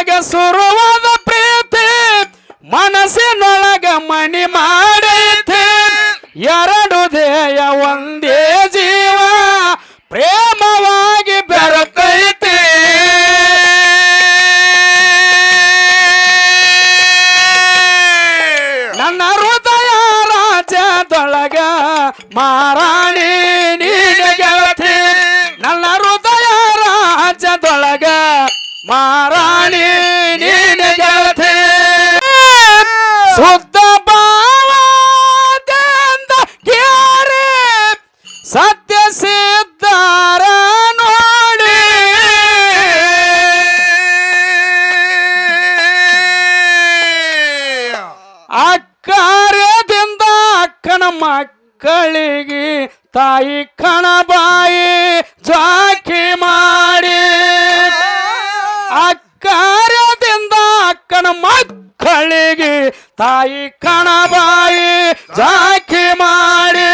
ಕಣ್ಣಿನಾಗ ಸುರುವಾದ ಪ್ರೀತಿ, ಮನಸ್ಸಿನೊಳಗ ಮಣಿ ಮಾಡೈತಿ ಎರಡು ದೇಯ ಒಂದೇ ಜೀವ, ಪ್ರೇಮವಾಗಿ ಬೆರಕೈತಿ. ನನ್ನ ಹೃದಯ ರಾಜ್ಯದೊಳಗ ಮಾರಾಣಿ ಗೆಳತಿ. ನನ್ನ ಹೃದಯ ರಾಜ್ಯದೊಳಗ ಮಾರಾಣಿ ಶುದ್ಧ ಭಾವದಿಂದ ಕೇರಿ ಸತ್ಯ ಸಿದ್ಧಾರ ನೋಡಿ. ಅಕ್ಕಾರ್ಯದಿಂದ ಅಕ್ಕನ ಮಕ್ಕಳಿಗೆ ತಾಯಿ ಕಣಬಾಯಿ ಜಾಕಿ ಮಾಡಿ. ಅಕ್ಕಾರ್ಯದಿಂದ ಅಕ್ಕನ ಮಕ್ಕಳಿಗೆ ತಾಯಿ ಕಣಬಾಯಿ ಜಾಕಿ ಮಾಡಿ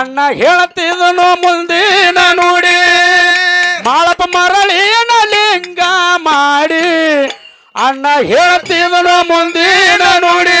ಅಣ್ಣ ಹೇಳ್ತಿದನು ಮುಂದಿನ ನುಡಿ. ಮಾಳಪ್ಪ ಮರಳಿನ ಲಿಂಗ ಮಾಡಿ ಅಣ್ಣ ಹೇಳ್ತಿದನು ಮುಂದಿನ ನುಡಿ.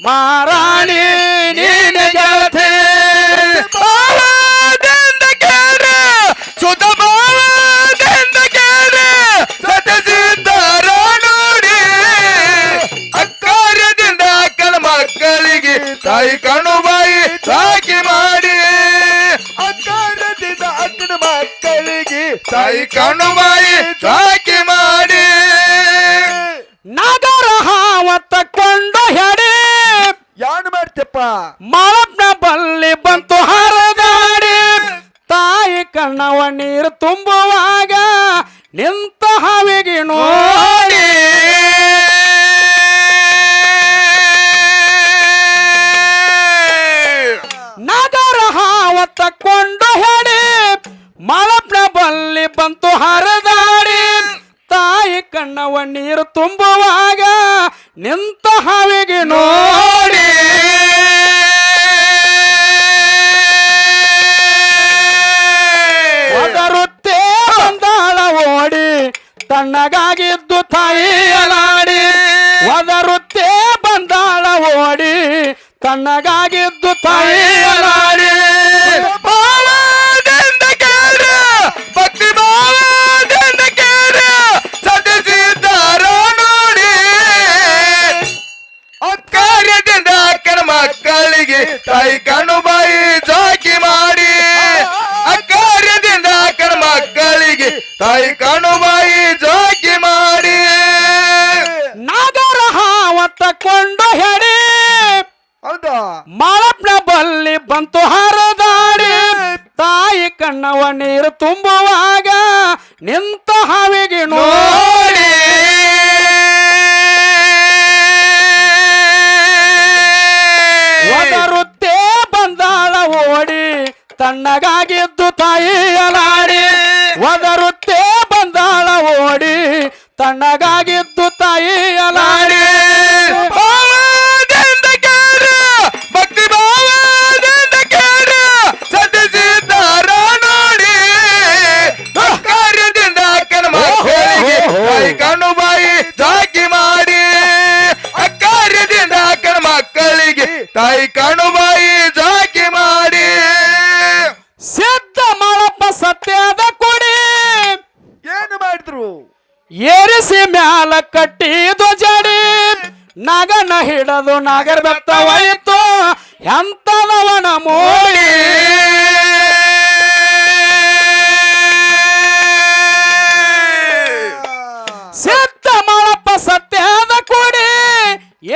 ಮಾರಾಣಿ ನೀನ ಗೆಳತಿ ಭಾವದಿಂದ ಕೇಳ ಸುತ ಭಾವದಿಂದ ಕೇಳ ಸತ್ಯ ಸಿದ್ಧಾರ ನೋಡಿ ಅಕ್ಕಾರ್ಯದಿಂದ ಅಕ್ಕನ ಮಕ್ಕಳಿಗೆ ತಾಯಿ ಕಣ್ಣು ಬಾಯಿ ಸಾಕಿ ಮಾಡಿ. ಅಕ್ಕಾರ್ಯದಿಂದ ಅಕ್ಕನ ಮಕ್ಕಳಿಗೆ ತಾಯಿ ಕಣ್ಣು ಬಾಯಿ ಬಂತು ಹರಿದಾಡಿ ತಾಯಿ ಕಣ್ಣವ ನೀರು ತುಂಬುವಾಗ ನಿಂತ ಹಾವಿಗೆ ನೋಡಿ. ಬಂದಾಳ ಓಡಿ, ತಣ್ಣಗಾಗಿದ್ದು ತಾಯಿಯಲಾಡಿ. ಒದರುತ್ತೇ ಬಂದಾಳ ಓಡಿ, ತಣ್ಣಗಾಗಿದ್ದು ಭಾವದಿಂದ ತಾಯಿ ಕಣ್ಣು ಬಾಯಿ ಜಾಕಿ ಮಾಡಿ ಅಕಾರ್ಯದಿಂದ ಅಕ್ಕನ ಮಕ್ಕಳಿಗೆ ತಾಯಿ ಕಣ್ಣು ಬಾಯಿ ತಾಯಿಯಲಾಡಿ ಒದರುತ್ತೆ ಬಂದಾಳ ಓಡಿ ತಣ್ಣಗಾಗಿದ್ದು ತಾಯಿಯಲಾಡಿ ತಾಯಿ ಕಾಣು ಬಾಯಿ ಭಾವದಿಂದ ಮ್ಯಾಲ ಕಟ್ಟಿದು ನಾಗನ ಹಿಡದು ನಾಗರ ಬೆತ್ತವಾಯಿತು ಎಂತದವನ ಮೋಡಿ? ಸಿದ್ಧ ಮಳಪ್ಪ ಸತ್ಯದ ಕುಡಿ,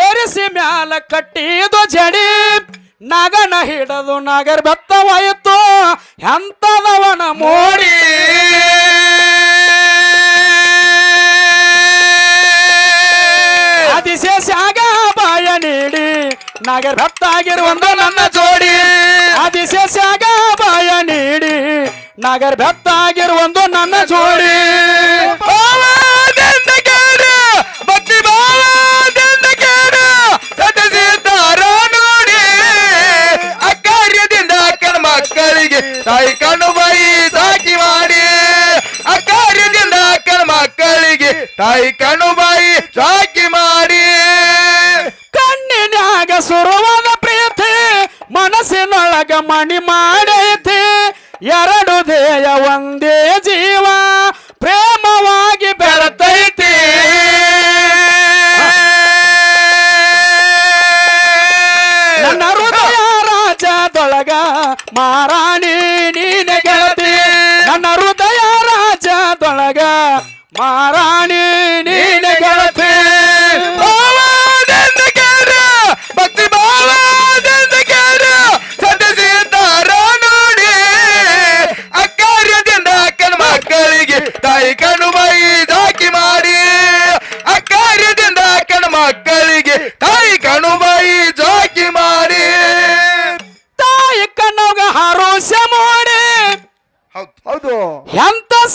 ಏರಿಸಿ ಮ್ಯಾಲ ಕಟ್ಟಿದು ಜಡಿ, ನಾಗನ ಹಿಡದು ನಗರ ಬೆತ್ತವಾಯಿತು ಎಂತದವನ ನಗರ ಒಂದು ನನ್ನ ಜೋಡಿ. ಭಕ್ತಿ ಭಾವದಿಂದ ಕೇಳ ಸದಸಿದ್ದಾರ ನೋಡಿ ಅಕಾರ್ಯದಿಂದ ಅಕ್ಕನ ತಾಯಿ ಕಣ್ಣು ಬಾಯಿ ಸಾಕಿ ಮಾಡಿ. ಅಕಾರ್ಯದಿಂದ ಅಕ್ಕನ ಮಕ್ಕಳಿಗೆ ತಾಯಿ ಕಣ್ಣು ಬಾಯಿ ಸಾಕಿ ಮಾಡಿ. ಕಣ್ಣಿನಾಗ ಸುರವಾದ ಪ್ರೀತಿ, ಮನಸ್ಸಿನೊಳಗ ಮಣಿ ಮಾಡೈತಿ ಎರಡು ದೇಯ ಒಂದೇ ಜೀವ ಪ್ರೇಮವಾಗಿ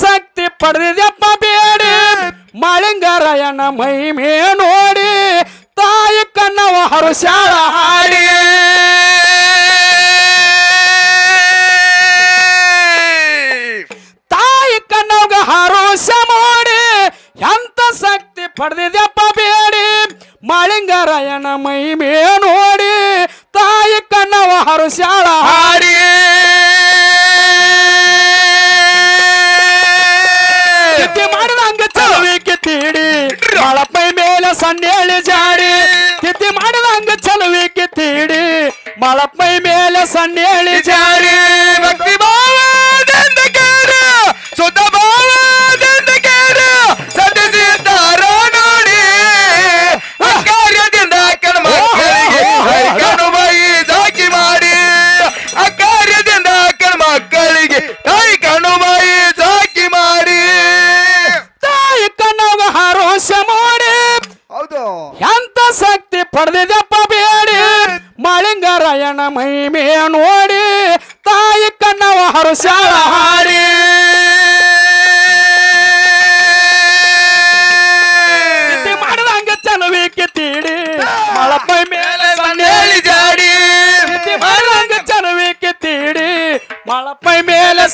ಶಕ್ತಿ ಪಡೆದಪ್ಪ ಬೇಡಿ. ಮಳಿಂಗರಾಯನ ಮೈ ಮೇ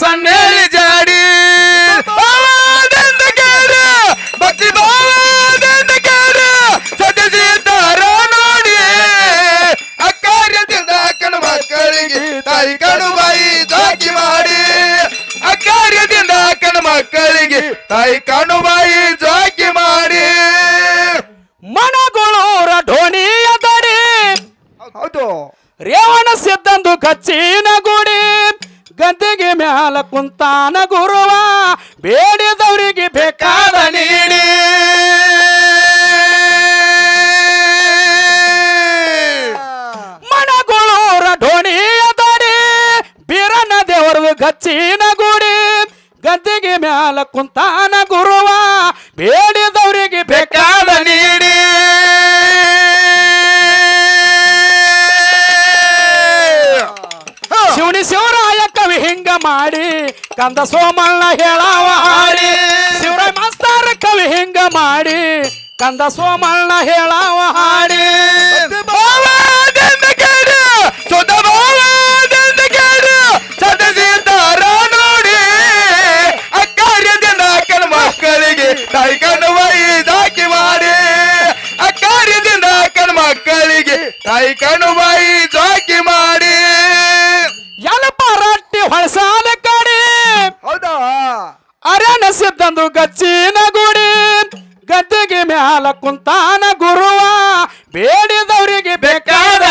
ಸನ್ನೇಳಿ ಜಾಡಿ. ಭಕ್ತಿ ಭಾವದಿಂದ ಕೇಳ ಸತ್ಯಸಿದ್ಧಾರ ನೋಡಿ. ಅಕಾರ್ಯದಿಂದ ಅಕ್ಕನ ಮಕ್ಕಳಿಗೆ ತಾಯಿ ಕಣು ಬಾಯಿ ಜಾಕಿ ಮಾಡಿ. ಅಕಾರ್ಯದಿಂದ ಅಕ್ಕನ ಮಕ್ಕಳಿಗೆ ತಾಯಿ ಕಣು ಬಾಯಿ ಜಾಕಿ ಕುಂತಾನ ಗುರುವ, ಬೇಡಿದವರಿಗೆ ಬೇಕಾದ ನೀಡಿ. ಮಣಗುಳೂರ ಢೋಣಿಯ ದಡಿ ಬೀರನ ದೇವರದು ಗಚ್ಚಿನ ಗುಡಿ, ಗದ್ದಿಗೆ ಮ್ಯಾಲ ಕುಂತಾನ ಕಂದ ಸೋಮಣ್ಣ ಹೇಳವ ಹಾಡಿ. ಶಿವರಾಯ ಮಾಸ್ತಾರ ಕವಿ ಹಿಂಗ ಮಾಡಿ ಕಂದ ಸೋಮಣ್ಣ ಹೇಳವ ಹಾಡಿ. ಮಕ್ಕಳಿಗೆ ತಾಯಿ ಕಣ್ಣು ಜಾಕಿ ಮಾಡಿ ಅಕಾರ್ಯದಿಂದ ಅಕ್ಕನ ಮಕ್ಕಳಿಗೆ, ತಾಯಿ ಕಣ್ಣು ಬಾಯಿ ಗಚ್ಚಿನ ಗುಡಿ, ಗದ್ದೆಗೆ ಮ್ಯಾಲ ಕುಂತಾನ ಗುರುವ, ಬೇಡಿದವರಿಗೆ ಬೇಕಾದ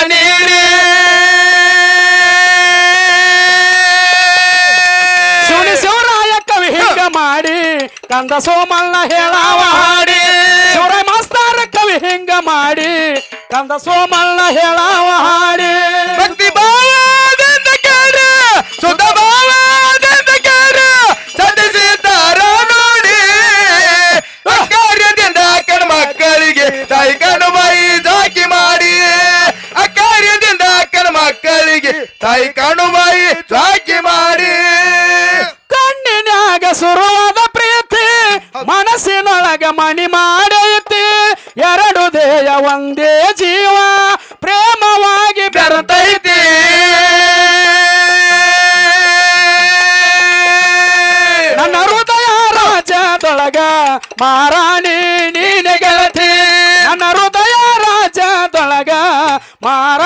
ಶಿವನಿ ಶಿವರಾಯ ಕವಿ ಹಿಂಗ ಮಾಡಿ, ಕಂದ ಸೋಮಣ್ಣ ಹೇಳಾವ ಹಾಡಿ. ಶಿವರಾಯ ಮಾಸ್ತಾರ ಕವಿ ಹಿಂಗ ಮಾಡಿ, ಕಂದ ಸೋಮಣ್ಣ ಹೇಳಾವ ಹಾಡಿ. ತಾಯಿ ಕಣ್ಣು ಬಾಯಿ ಜಾಕಿ ಮಾಡಿ. ಕಣ್ಣಿನಾಗ ಸುರುವಾದ ಪ್ರೀತಿ ಮನಸ್ಸಿನೊಳಗ ಮಣಿ ಮಾಡೈತಿ ಎರಡು ದೇಯ ಒಂದೇ ಜೀವ ಪ್ರೇಮವಾಗಿ ಬೆರತೈತಿ ನನ್ನ ಹೃದಯ ರಾಜದೊಳಗ ಮಾರಾಣಿ ನೀನೆ ಗೆಳತಿ. ನನ್ನ ಹೃದಯ ರಾಜದೊಳಗ ಮಾರಾಣಿ